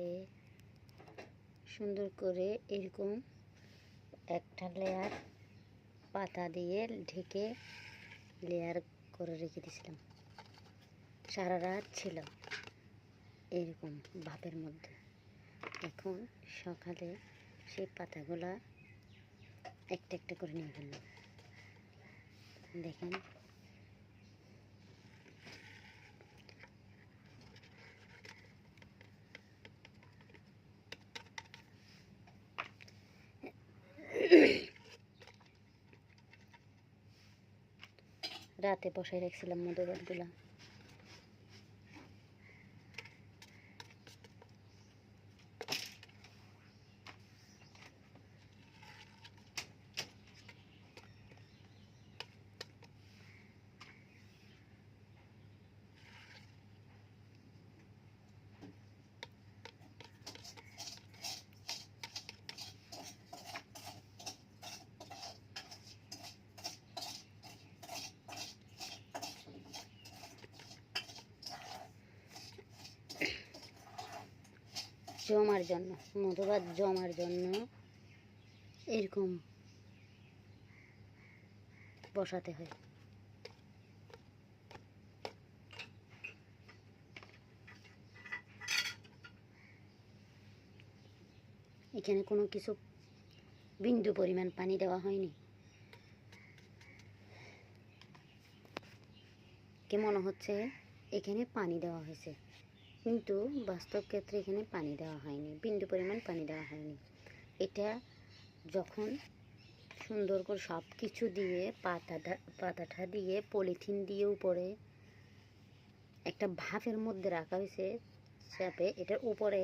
সাথে সুন্দর করে এরকম একটা লেয়ার পাতা দিয়ে ঢেকে লেয়ার করে রেখে দিয়েছিলাম। সারা রাত ছিল এরকম ভাপের মধ্যে। এখন সকালে সেই পাতাগুলা একটা একটা করে নিয়ে ফেললাম। দেখেন রাতে বসাই রাখছিলাম মধুবানগুলা জমার জন্য মধুবাদ জমার জন্য এরকম বসাতে হয়। এখানে কোনো কিছু বিন্দু পরিমাণ পানি দেওয়া হয়নি। কে মনে হচ্ছে? এখানে পানি দেওয়া হয়েছে। কিন্তু বাস্তব ক্ষেত্রে এখানে পানি দেওয়া হয়নি, বিন্দু পরিমাণ পানি দেওয়া হয়নি। এটা যখন সুন্দর করে সব কিছু দিয়ে পাতাটা পাতাটা দিয়ে পলিথিন দিয়ে উপরে একটা ভাফের মধ্যে রাখা হয়েছে চাপে এটার উপরে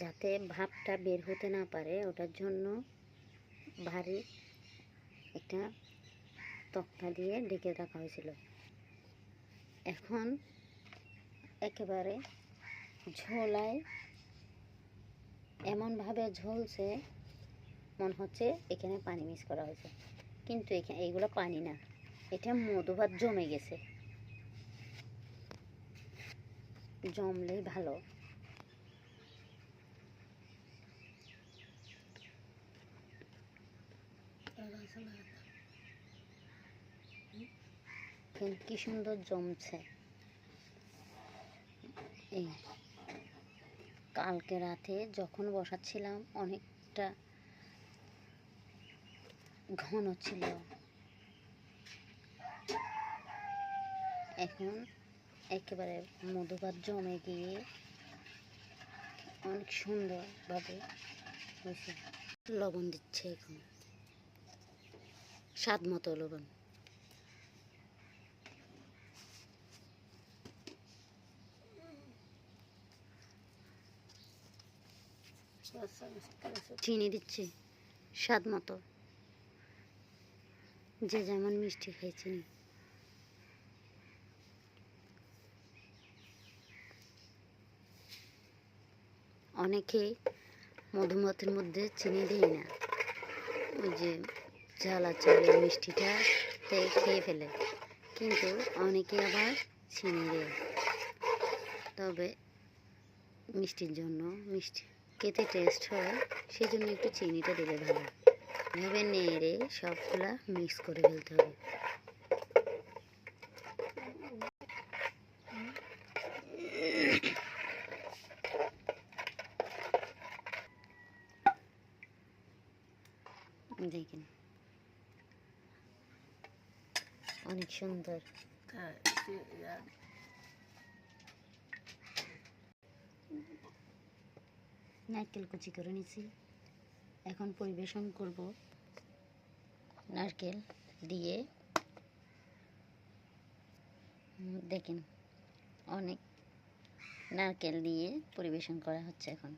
যাতে ভাপটা বের হতে না পারে, ওটার জন্য ভারী একটা তক্তা দিয়ে ঢেকে রাখা হয়েছিল। এখন একেবারে ঝোলায় এমনভাবে ঝোলছে, মনে হচ্ছে এখানে পানি মিক্স করা হয়েছে। কিন্তু এখানে এইগুলো পানি না, এটা মধুভাত জমে গেছে। জমলেই ভালো। দেখেন কি সুন্দর জমছে। এই কালকে রাতে যখন বসাচ্ছিলাম, অনেকটা ঘন ছিল। এখন একেবারে মধুভাত জমে গিয়ে অনেক সুন্দরভাবে হয়েছে। লবণ দিচ্ছে এখন। স্বাদ মতো লবণ। চিনি দিচ্ছি, স্বাদ মতো। যে যেমন মিষ্টি খাই চিনি। অনেকেই মধুমতের মধ্যে চিনি দেয় না। ওই যে জ্বালা চালের মিষ্টিটা খেয়ে ফেলে। কিন্তু অনেকে আবার চিনি দেয়। তবে মিষ্টির জন্য মিষ্টি খেতে টেস্ট হয় সেই জন্য একটু চিনিটা দিলে ভালো। এভাবে নেড়ে সবগুলা মিক্স করে ফেলতে হবে। দেখেন। অনেক সুন্দর। নারকেল কুচি করে নিছি। এখন পরিবেশন করব নারকেল দিয়ে। দেখেন, অনেক নারকেল দিয়ে পরিবেশন করা হচ্ছে এখন।